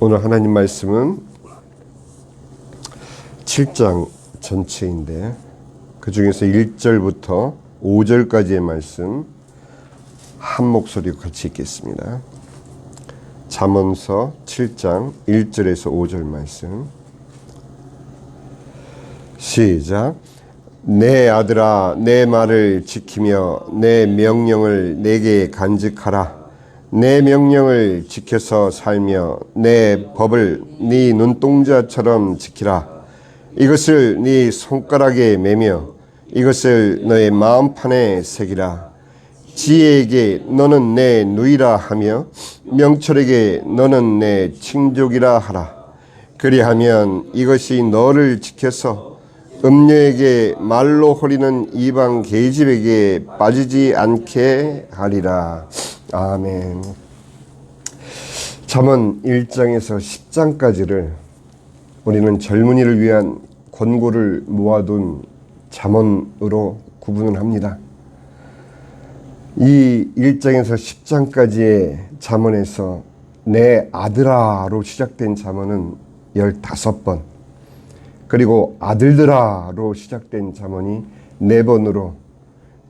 오늘 하나님 말씀은 7장 전체인데 그 중에서 1절부터 5절까지의 말씀 한 목소리로 같이 읽겠습니다. 잠언서 7장 1절에서 5절 말씀. 시작. 내 아들아 내 말을 지키며 내 명령을 내게 간직하라 내 명령을 지켜서 살며 내 법을 네 눈동자처럼 지키라. 이것을 네 손가락에 매며 이것을 너의 마음판에 새기라. 지혜에게 너는 내 누이라 하며 명철에게 너는 내 친족이라 하라. 그리하면 이것이 너를 지켜서 음녀에게 말로 허리는 이방 계집에게 빠지지 않게 하리라. 아멘. 잠언 1장에서 10장까지를 우리는 젊은이를 위한 권고를 모아둔 잠언으로 구분을 합니다. 이 1장에서 10장까지의 잠언에서 내 아들아로 시작된 잠언은 15번 그리고 아들들아로 시작된 잠언이 네 번으로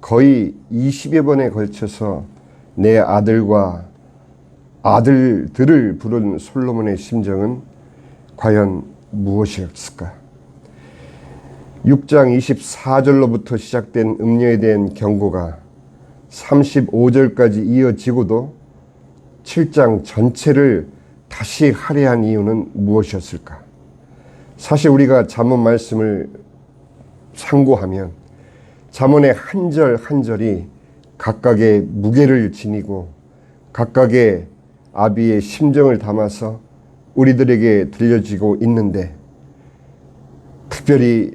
거의 20여 번에 걸쳐서 내 아들과 아들들을 부른 솔로몬의 심정은 과연 무엇이었을까? 6장 24절로부터 시작된 음녀에 대한 경고가 35절까지 이어지고도 7장 전체를 다시 할애한 이유는 무엇이었을까? 사실 우리가 잠언 말씀을 상고하면 잠언의 한 절 한 절이 각각의 무게를 지니고 각각의 아비의 심정을 담아서 우리들에게 들려지고 있는데 특별히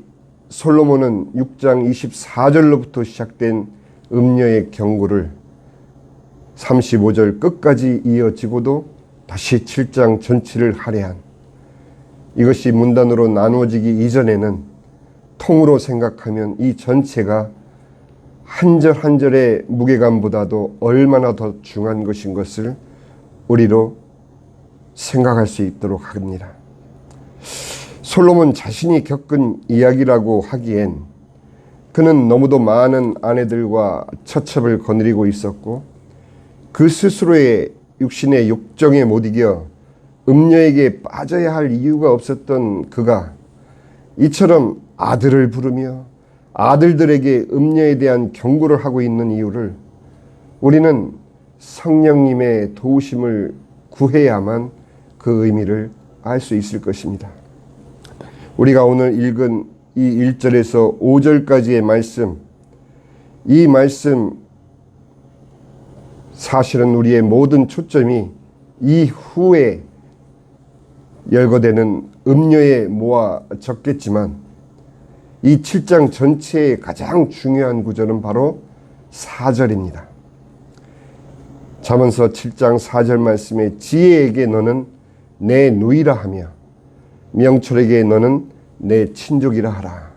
솔로몬은 6장 24절로부터 시작된 음녀의 경고를 35절 끝까지 이어지고도 다시 7장 전체를 할애한 이것이 문단으로 나누어지기 이전에는 통으로 생각하면 이 전체가 한 절 한 절의 무게감보다도 얼마나 더 중요한 것인 것을 우리로 생각할 수 있도록 합니다. 솔로몬 자신이 겪은 이야기라고 하기엔 그는 너무도 많은 아내들과 처첩을 거느리고 있었고 그 스스로의 육신의 욕정에 못 이겨 음녀에게 빠져야 할 이유가 없었던 그가 이처럼 아들을 부르며 아들들에게 음녀에 대한 경고를 하고 있는 이유를 우리는 성령님의 도우심을 구해야만 그 의미를 알 수 있을 것입니다. 우리가 오늘 읽은 이 1절에서 5절까지의 말씀, 이 말씀 사실은 우리의 모든 초점이 이후에 열거되는 음료에 모아졌겠지만 이 7장 전체의 가장 중요한 구절은 바로 4절입니다. 잠언서 7장 4절 말씀에 지혜에게 너는 내 누이라 하며 명철에게 너는 내 친족이라 하라.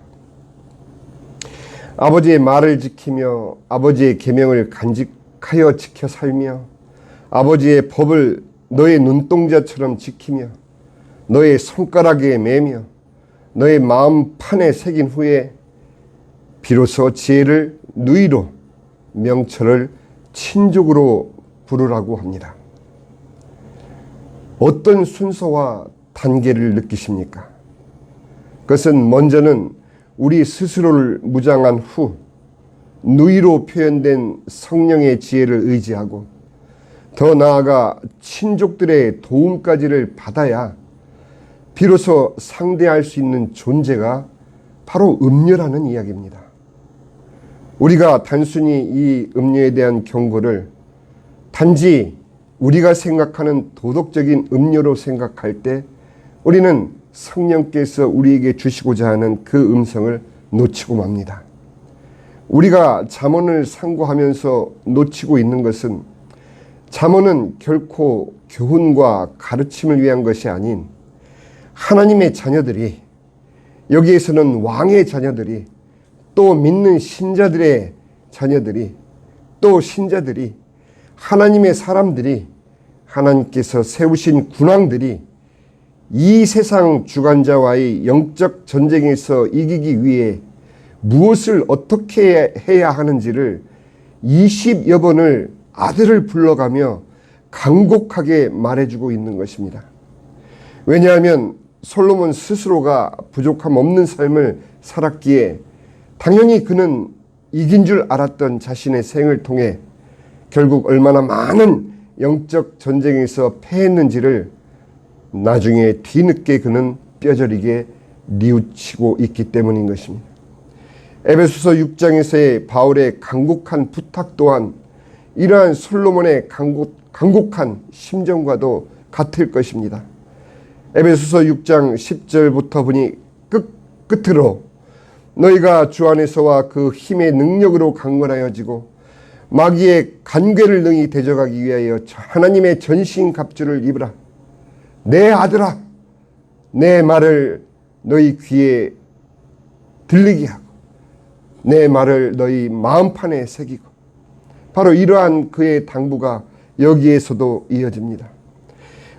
아버지의 말을 지키며 아버지의 계명을 간직하여 지켜 살며 아버지의 법을 너의 눈동자처럼 지키며 너의 손가락에 매며 너의 마음판에 새긴 후에 비로소 지혜를 누이로 명철을 친족으로 부르라고 합니다. 어떤 순서와 단계를 느끼십니까? 그것은 먼저는 우리 스스로를 무장한 후 누이로 표현된 성령의 지혜를 의지하고 더 나아가 친족들의 도움까지를 받아야 비로소 상대할 수 있는 존재가 바로 음료라는 이야기입니다. 우리가 단순히 이 음료에 대한 경고를 단지 우리가 생각하는 도덕적인 음료로 생각할 때 우리는 성령께서 우리에게 주시고자 하는 그 음성을 놓치고 맙니다. 우리가 잠언을 상고하면서 놓치고 있는 것은 잠언은 결코 교훈과 가르침을 위한 것이 아닌 하나님의 자녀들이 여기에서는 왕의 자녀들이 또 믿는 신자들의 자녀들이 또 신자들이 하나님의 사람들이 하나님께서 세우신 군왕들이 이 세상 주관자와의 영적 전쟁에서 이기기 위해 무엇을 어떻게 해야 하는지를 20여 번을 아들을 불러가며 간곡하게 말해주고 있는 것입니다. 왜냐하면 솔로몬 스스로가 부족함 없는 삶을 살았기에 당연히 그는 이긴 줄 알았던 자신의 생을 통해 결국 얼마나 많은 영적 전쟁에서 패했는지를 나중에 뒤늦게 그는 뼈저리게 뉘우치고 있기 때문인 것입니다. 에베소서 6장에서의 바울의 간곡한 부탁 또한 이러한 솔로몬의 간곡, 간곡한 심정과도 같을 것입니다. 에베소서 6장 10절부터 보니 끝, 끝으로 너희가 주 안에서와 그 힘의 능력으로 강건하여지고 마귀의 간괴를 능히 대적하기 위하여 하나님의 전신 갑주를 입으라. 내 아들아, 내 말을 너희 귀에 들리게 하고 내 말을 너희 마음판에 새기고 바로 이러한 그의 당부가 여기에서도 이어집니다.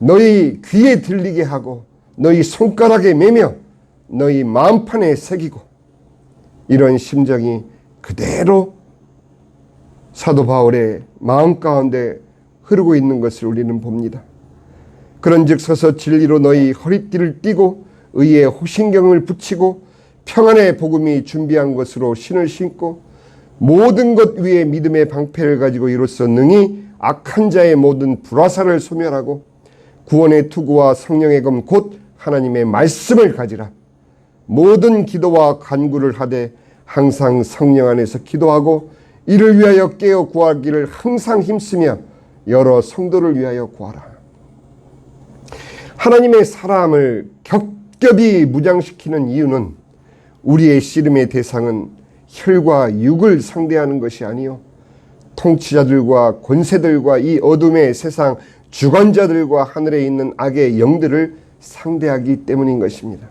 너희 귀에 들리게 하고 너희 손가락에 매며 너희 마음판에 새기고 이런 심정이 그대로 사도 바울의 마음 가운데 흐르고 있는 것을 우리는 봅니다. 그런즉 서서 진리로 너희 허리띠를 띠고 의의 호신경을 붙이고 평안의 복음이 준비한 것으로 신을 신고 모든 것 위에 믿음의 방패를 가지고 이로써 능히 악한 자의 모든 불화살을 소멸하고 구원의 투구와 성령의 검 곧 하나님의 말씀을 가지라. 모든 기도와 간구를 하되 항상 성령 안에서 기도하고 이를 위하여 깨어 구하기를 항상 힘쓰며 여러 성도를 위하여 구하라. 하나님의 사람을 겹겹이 무장시키는 이유는 우리의 씨름의 대상은 혈과 육을 상대하는 것이 아니요 통치자들과 권세들과 이 어둠의 세상 주관자들과 하늘에 있는 악의 영들을 상대하기 때문인 것입니다.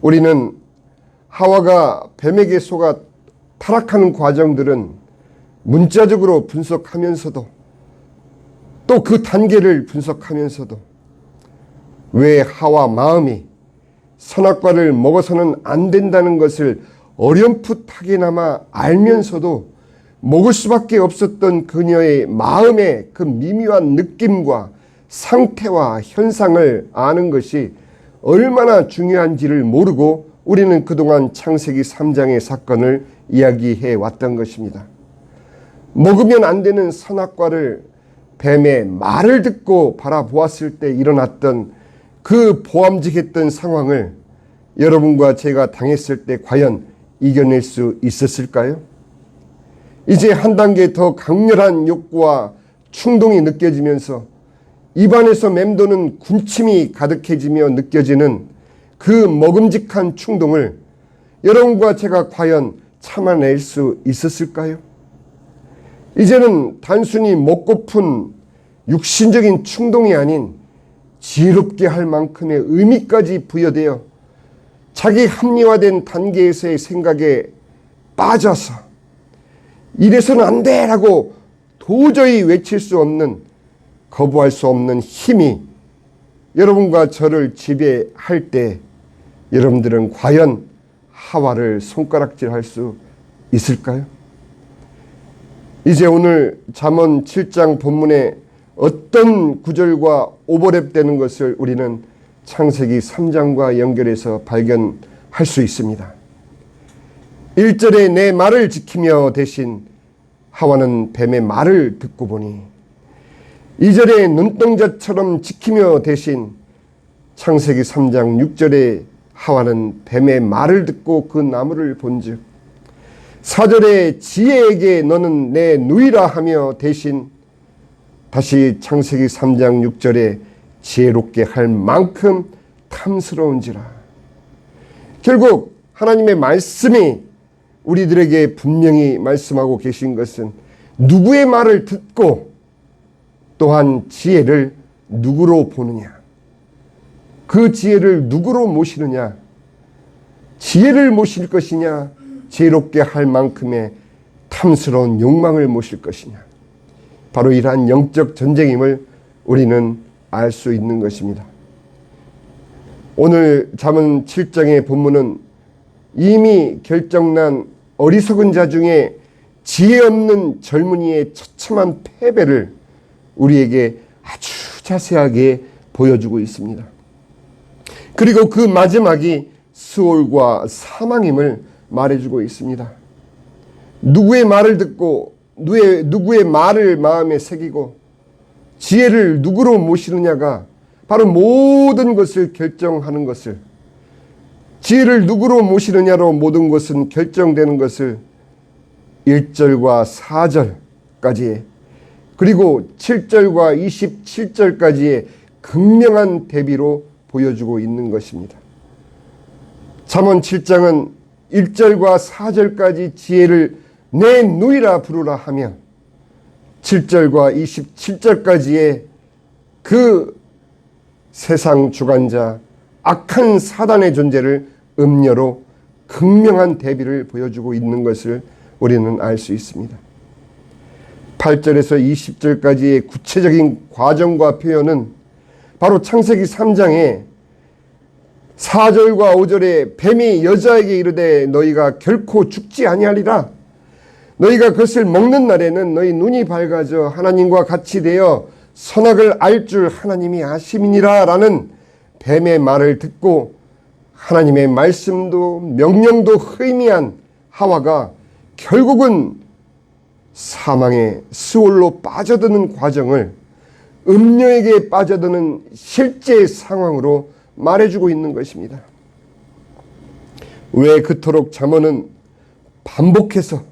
우리는 하와가 뱀에게 속아 타락하는 과정들은 문자적으로 분석하면서도 또 그 단계를 분석하면서도 왜 하와 마음이 선악과를 먹어서는 안 된다는 것을 어렴풋하게나마 알면서도 먹을 수밖에 없었던 그녀의 마음의 그 미묘한 느낌과 상태와 현상을 아는 것이 얼마나 중요한지를 모르고 우리는 그동안 창세기 3장의 사건을 이야기해 왔던 것입니다. 먹으면 안 되는 선악과를 뱀의 말을 듣고 바라보았을 때 일어났던 그 보암직했던 상황을 여러분과 제가 당했을 때 과연 이겨낼 수 있었을까요? 이제 한 단계 더 강렬한 욕구와 충동이 느껴지면서 입안에서 맴도는 군침이 가득해지며 느껴지는 그 먹음직한 충동을 여러분과 제가 과연 참아낼 수 있었을까요? 이제는 단순히 먹고픈 육신적인 충동이 아닌 지혜롭게 할 만큼의 의미까지 부여되어 자기 합리화된 단계에서의 생각에 빠져서 이래서는 안 돼 라고 도저히 외칠 수 없는 거부할 수 없는 힘이 여러분과 저를 지배할 때 여러분들은 과연 하와를 손가락질 할 수 있을까요? 이제 오늘 잠언 7장 본문에 어떤 구절과 오버랩되는 것을 우리는 창세기 3장과 연결해서 발견할 수 있습니다. 1절에 내 말을 지키며 대신 하와는 뱀의 말을 듣고 보니 2절에 눈동자처럼 지키며 대신 창세기 3장 6절에 하와는 뱀의 말을 듣고 그 나무를 본즉 4절에 지혜에게 너는 내 누이라 하며 대신 다시 창세기 3장 6절에 지혜롭게 할 만큼 탐스러운지라. 결국 하나님의 말씀이 우리들에게 분명히 말씀하고 계신 것은 누구의 말을 듣고 또한 지혜를 누구로 보느냐. 그 지혜를 누구로 모시느냐. 지혜를 모실 것이냐. 지혜롭게 할 만큼의 탐스러운 욕망을 모실 것이냐. 바로 이러한 영적 전쟁임을 우리는 알 수 있는 것입니다. 오늘 잠언 7장의 본문은 이미 결정난 어리석은 자 중에 지혜 없는 젊은이의 처참한 패배를 우리에게 아주 자세하게 보여주고 있습니다. 그리고 그 마지막이 수월과 사망임을 말해주고 있습니다. 누구의 말을 듣고 누구의, 누구의 말을 마음에 새기고 지혜를 누구로 모시느냐가 바로 모든 것을 결정하는 것을 지혜를 누구로 모시느냐로 모든 것은 결정되는 것을 1절과 4절까지 그리고 7절과 27절까지의 극명한 대비로 보여주고 있는 것입니다. 잠언 7장은 1절과 4절까지 지혜를 내 누이라 부르라 하며 7절과 27절까지의 그 세상 주관자 악한 사단의 존재를 음녀로 극명한 대비를 보여주고 있는 것을 우리는 알 수 있습니다. 8절에서 20절까지의 구체적인 과정과 표현은 바로 창세기 3장에 4절과 5절에 뱀이 여자에게 이르되 너희가 결코 죽지 아니하리라 너희가 그것을 먹는 날에는 너희 눈이 밝아져 하나님과 같이 되어 선악을 알 줄 하나님이 아심이니라 라는 뱀의 말을 듣고 하나님의 말씀도 명령도 의미한 하와가 결국은 사망의 수월로 빠져드는 과정을 음녀에게 빠져드는 실제 상황으로 말해주고 있는 것입니다. 왜 그토록 잠언은 반복해서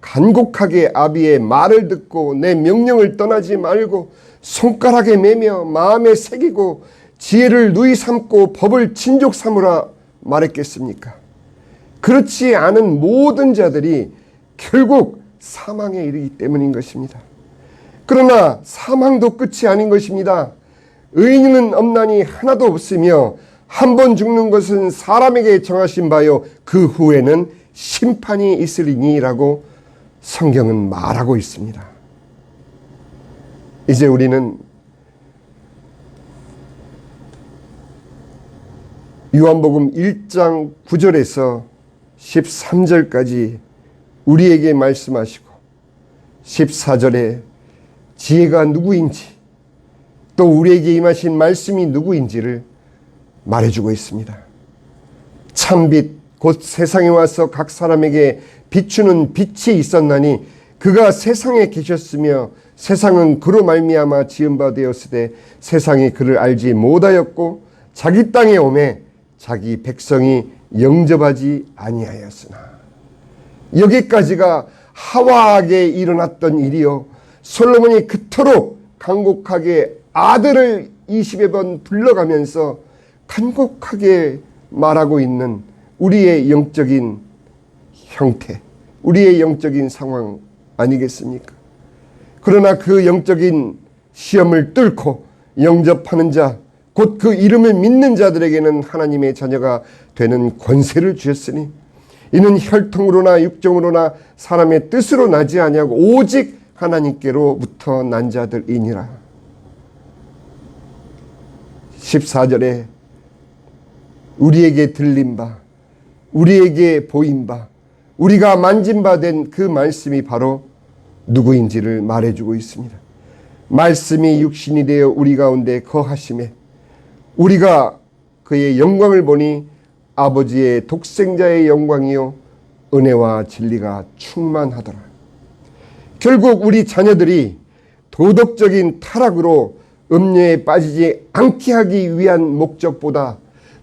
간곡하게 아비의 말을 듣고 내 명령을 떠나지 말고 손가락에 매며 마음에 새기고 지혜를 누이 삼고 법을 친족 삼으라 말했겠습니까? 그렇지 않은 모든 자들이 결국 사망에 이르기 때문인 것입니다. 그러나 사망도 끝이 아닌 것입니다. 의인은 없나니 하나도 없으며 한 번 죽는 것은 사람에게 정하신 바요 그 후에는 심판이 있으리니라고 성경은 말하고 있습니다. 이제 우리는 요한복음 1장 9절에서 13절까지 우리에게 말씀하시고 14절에 지혜가 누구인지 또 우리에게 임하신 말씀이 누구인지를 말해주고 있습니다. 참빛 곧 세상에 와서 각 사람에게 비추는 빛이 있었나니 그가 세상에 계셨으며 세상은 그로 말미암아 지은 바 되었으되 세상이 그를 알지 못하였고 자기 땅에 오매 자기 백성이 영접하지 아니하였으나 여기까지가 하와에게 일어났던 일이요 솔로몬이 그토록 간곡하게 아들을 20여 번 불러가면서 간곡하게 말하고 있는 우리의 영적인 형태, 우리의 영적인 상황 아니겠습니까? 그러나 그 영적인 시험을 뚫고 영접하는 자, 곧 그 이름을 믿는 자들에게는 하나님의 자녀가 되는 권세를 주셨으니 이는 혈통으로나 육정으로나 사람의 뜻으로 나지 아니하고 오직 하나님께로부터 난 자들이니라. 14절에 우리에게 들린 바, 우리에게 보인 바, 우리가 만진 바 된 그 말씀이 바로 누구인지를 말해주고 있습니다. 말씀이 육신이 되어 우리 가운데 거하심에 우리가 그의 영광을 보니 아버지의 독생자의 영광이요 은혜와 진리가 충만하더라. 결국 우리 자녀들이 도덕적인 타락으로 음녀에 빠지지 않게 하기 위한 목적보다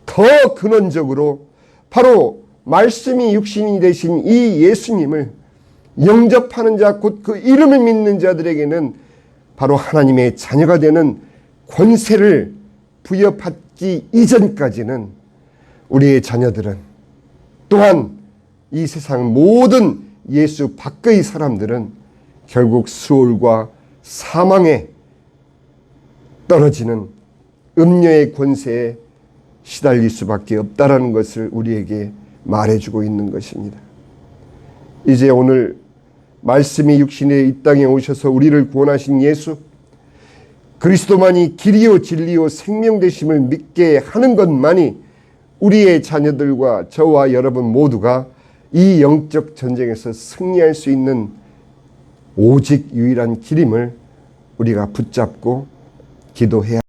더 근원적으로 바로 말씀이 육신이 되신 이 예수님을 영접하는 자, 곧 그 이름을 믿는 자들에게는 바로 하나님의 자녀가 되는 권세를 부여받기 이전까지는 우리의 자녀들은 또한 이 세상 모든 예수 밖의 사람들은 결국 수월과 사망에 떨어지는 음녀의 권세에 시달릴 수밖에 없다라는 것을 우리에게 말해주고 있는 것입니다. 이제 오늘 말씀이 육신에 이 땅에 오셔서 우리를 구원하신 예수 그리스도만이 길이요 진리요 생명 되심을 믿게 하는 것만이 우리의 자녀들과 저와 여러분 모두가 이 영적 전쟁에서 승리할 수 있는 오직 유일한 길임을 우리가 붙잡고 기도해야